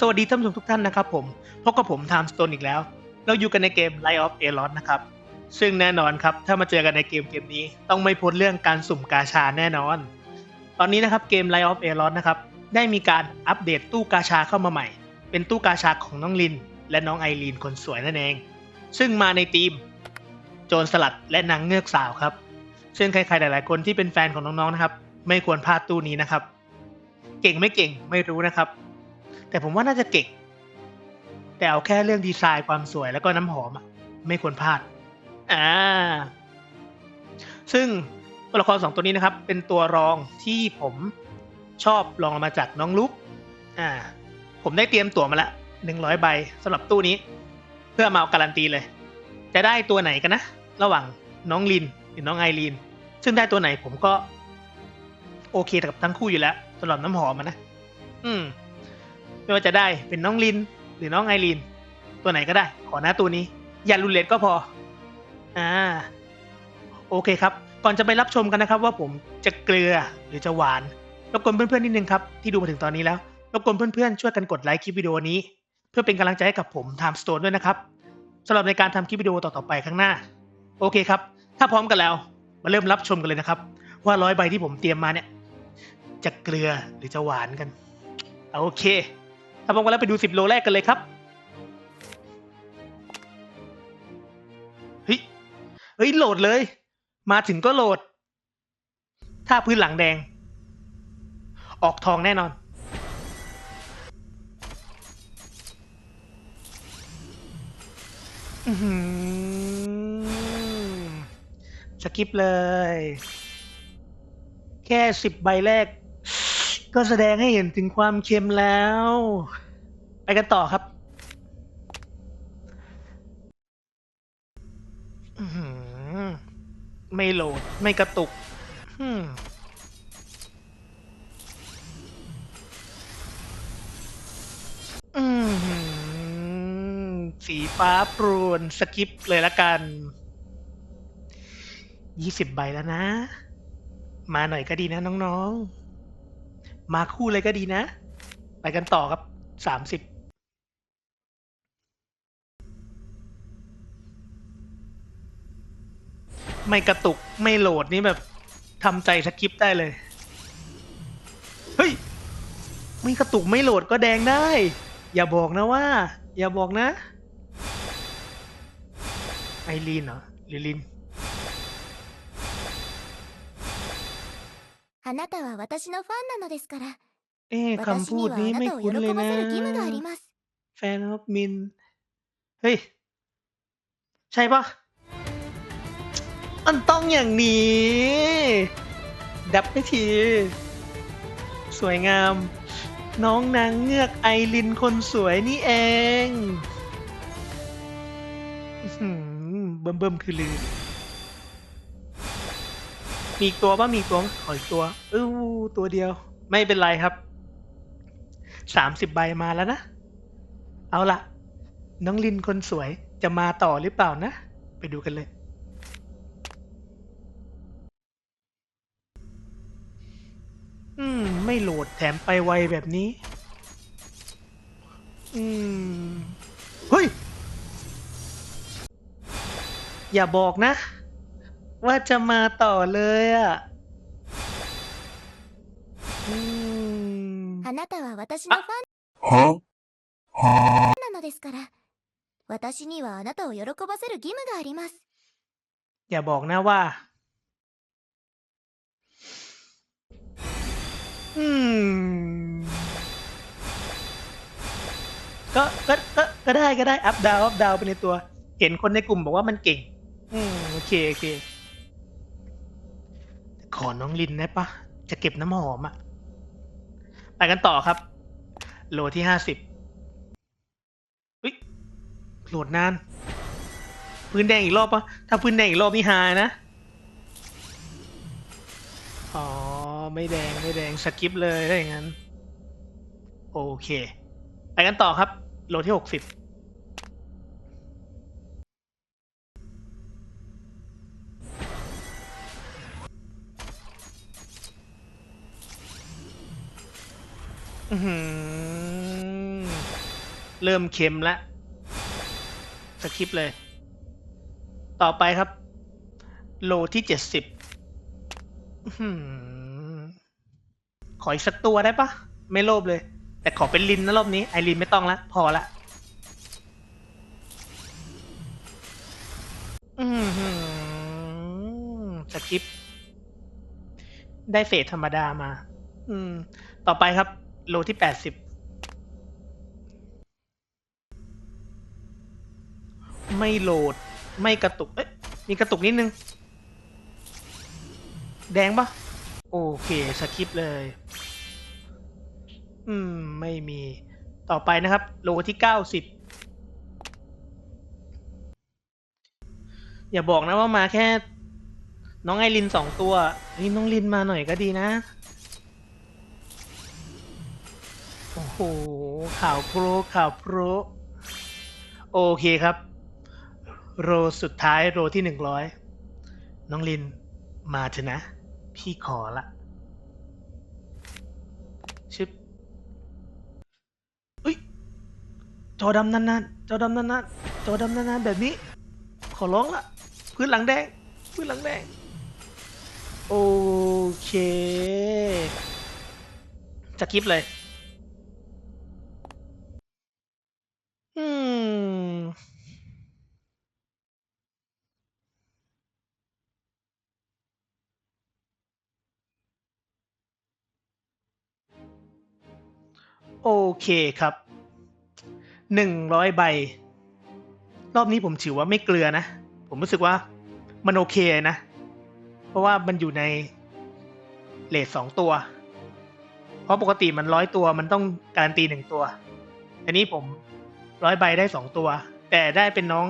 สวัสดีท่านผู้ชมทุกท่านนะครับผมพบกับผมไทม์สโตนอีกแล้ว เราอยู่กันในเกม Light of a l o n นะครับ ซึ่งแน่นอนครับ ถ้ามาเจอกันในเกมเกมนี้ ต้องไม่พ้นเรื่องการสุ่มกาชาแน่นอน ตอนนี้นะครับเกม Light of a l o n นะครับได้มีการอัปเดตตู้กาชาเข้ามาใหม่ เป็นตู้กาชาของน้องลิน และน้องไอรีนคนสวยนั่นเอง ซึ่งมาในทีม โจรสลัดและนางเงือกสาวครับซึ่งใครๆหลาย ๆ คนที่เป็นแฟนของน้องๆนะครับ ไม่ควรพลาดตู้นี้นะครับ เก่งไม่เก่งไม่รู้นะครับ แต่ผมว่าน่าจะเก่ง แต่เอาแค่เรื่องดีไซน์ความสวยแล้วก็น้ำหอมอะไม่ควรพลาด อ่า ซึ่งตัวละครสองตัวนี้นะครับ เป็นตัวรองที่ผมชอบลองลงมาจากน้องลุกอ่า ผมได้เตรียมตั๋วมาละหนึ่งร้อยใบสำหรับตู้นี้ เพื่อมาเอาการันตีเลย จะได้ตัวไหนกันนะ ระหว่างน้องลินหรือน้องไอรีน ซึ่งได้ตัวไหนผมก็ โอเคกับทั้งคู่อยู่แล้วสำหรับน้ำหอมอะนะ อืม ไม่ว่าจะได้เป็นน้องลินหรือน้องไอรีน ตัวไหนก็ได้ ขอหน้าตัวนี้ อย่ารุนเลดก็พอ อ่า โอเคครับ ก่อนจะไปรับชมกันนะครับ ว่าผมจะเกลือหรือจะหวานรบกวนเพื่อนๆนิดนึงครับ ที่ดูมาถึงตอนนี้แล้วรบกวนเพื่อนๆช่วยกันกดไลค์คลิปวิดีโอนี้ เพื่อเป็นกำลังใจให้กับผม Time Stone ด้วยนะครับสำหรับในการทำคลิปวิดีโอต่อๆไปข้างหน้า โอเคครับ ถ้าพร้อมกันแล้ว มาเริ่มรับชมกันเลยนะครับ ว่าร้อยใบที่ผมเตรียมมาเนี่ย จะเกลือหรือจะหวานกัน โอเค ถ้าพร้อมกันแล้วไปดูสิบโลแรกกันเลยครับเฮ้ยเฮ้ยโหลดเลย มาถึงก็โหลด ถ้าพื้นหลังแดง ออกทองแน่นอน สกิปเลย แค่สิบใบแรก ก็แสดงให้เห็นถึงความเค็มแล้ว ไปกันต่อครับอื้อหือไม่โหลด ไม่กระตุกอืมอื้อหือสีฟ้าปรวนสกิปเลยละกัน ยี่สิบใบแล้วนะ มาหน่อยก็ดีนะน้องๆ มาคู่เลยก็ดีนะ ไปกันต่อครับสามสิบไม่กระตุกไม่โหลดนี่แบบทำใจสกิปได้เลย เฮ้ย ไม่กระตุกไม่โหลดก็แดงได้ อย่าบอกนะว่า อย่าบอกนะ ไอรีนเหรอหรือลิน あなたは私のファンなのですから เอ๊ะ 私 คำพู に ด は นี้ あな ไม่ たを喜 คุ้นเลย ば นะ せる義務があります แฟนออฟมิน เฮ้ย ใช่ปะมันต้องอย่างนี้ ดับไปที สวยงาม น้องนางเงือกไอรินคนสวยนี่เองอื้อหือเบิ่มเบิ่มคือลือ มีตัวป่ะมีตัวขออีกตัวอู้ตัวเดียว ไม่เป็นไรครับสามสิบใบมาแล้วนะ เอาละน้องลินคนสวยจะมาต่อหรือเปล่านะ ไปดูกันเลย อืม ไม่โหลดแถมไปไวแบบนี้ อืม เฮ้ย อย่าบอกนะ ว่าจะมาต่อเลยอ่ะ อืม あなたは私のファン Huh? Huh? なのですから私にはあなたを喜ばせる義務があります อย่าบอกนะว่า อืม ก็ ก็ ก็ ก็ได้ ก็ได้ อัพดาวอัพดาวไปในตัว เห็นคนในกลุ่มบอกว่ามันเก่ง อืม โอเค โอเค ขอน้องลินได้ปะจะเก็บน้ำหอมอะไปกันต่อครับ โหลดที่ห้าสิบอุ๊ยโหลดนาน พื้นแดงอีกรอบปะถ้าพื้นแดงอีกรอบนี่ฮายนะ อ๋อ ไม่แดงไม่แดงสกิปเลยถ้าอย่างนั้น โอเค ไปกันต่อครับ โหลที่หกสิบ เริ่มเค็มแล้วสคริปเลย ต่อไปครับ โลที่เจ็ดสิบขออีกสักตัวได้ปะไม่โลภเลย แต่ขอเป็นลินนะรอบนี้ ไอรินไม่ต้องละพอละสคริปได้เฟสธรรมดามา อืม ต่อไปครับ โลที่แปดสิบไม่โหลด ไม่กระตุก เอ๊ะมีกระตุกนิดนึง แดงปะโอเคสคริปต์เลย อืม ไม่มี ต่อไปนะครับ โลที่เก้าสิบอย่าบอกนะว่ามาแค่ น้องไอรินสองตัวเฮ้ยน้องลินมาหน่อยก็ดีนะ โอ้โหข่าวโปรข่าวโปรโอเคครับ โรสุดท้ายโรที่หนึ่งร้อยน้องลินมาเถอะนะ พี่ขอละชึบอุ้ยจอดำนานๆจอดำนานๆจอดำนานๆแบบนี้ ขอร้องละพื้นหลังแดงพื้นหลังแดงโอเคจะคลิปเลย โอเคครับหนึ่งร้อยใบ รอบนี้ผมถือว่าไม่เกลือนะ ผมรู้สึกว่ามันโอเคนะ เพราะว่ามันอยู่ในเลทสองตัว เพราะปกติมันร้อยตัวมันต้องการันตีหนึ่งตัว อันนี้ผมร้อยใบได้สองตัว แต่ได้เป็นน้อง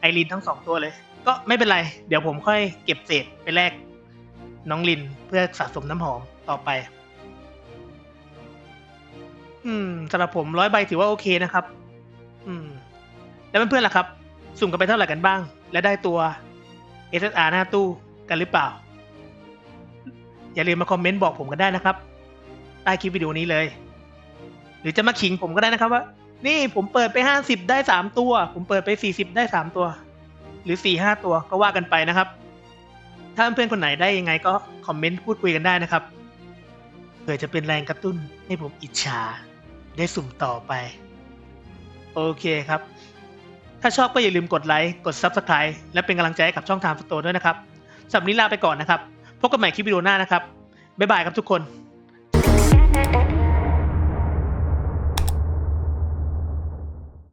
ไอรินทั้งสองตัวเลย ก็ไม่เป็นไร เดี๋ยวผมค่อยเก็บเศษไปแลกน้องลินเพื่อสะสมน้ำหอมต่อไป อืมสำหรับผมร้อยใบถือว่าโอเคนะครับ อืม แล้วเพื่อนๆล่ะครับ สุ่มกันไปเท่าไหร่กันบ้าง และได้ตัว SSR หน้าตู้กันหรือเปล่า อย่าลืมมาคอมเมนต์บอกผมกันได้นะครับ ใต้คลิปวิดีโอนี้เลย หรือจะมาขิงผมก็ได้นะครับว่า นี่ผมเปิดไปห้าสิบได้สามตัว ผมเปิดไปสี่สิบได้สามตัว หรือสี่ห้าตัวก็ว่ากันไปนะครับ ถ้าเพื่อนคนไหนได้ยังไงก็คอมเมนต์พูดคุยกันได้นะครับเพื่อจะเป็นแรงกระตุ้นให้ผมอิจฉา ได้สุ่มต่อไป โอเคครับ ถ้าชอบก็อย่าลืมกดไลค์กด Subscribe และเป็นกำลังใจให้กับช่องทางสโตด้วยนะครับสำหรับวันนี้ลาไปก่อนนะครับ พบกันใหม่คลิปวิดีโอหน้านะครับ บ๊ายบายครับทุกคน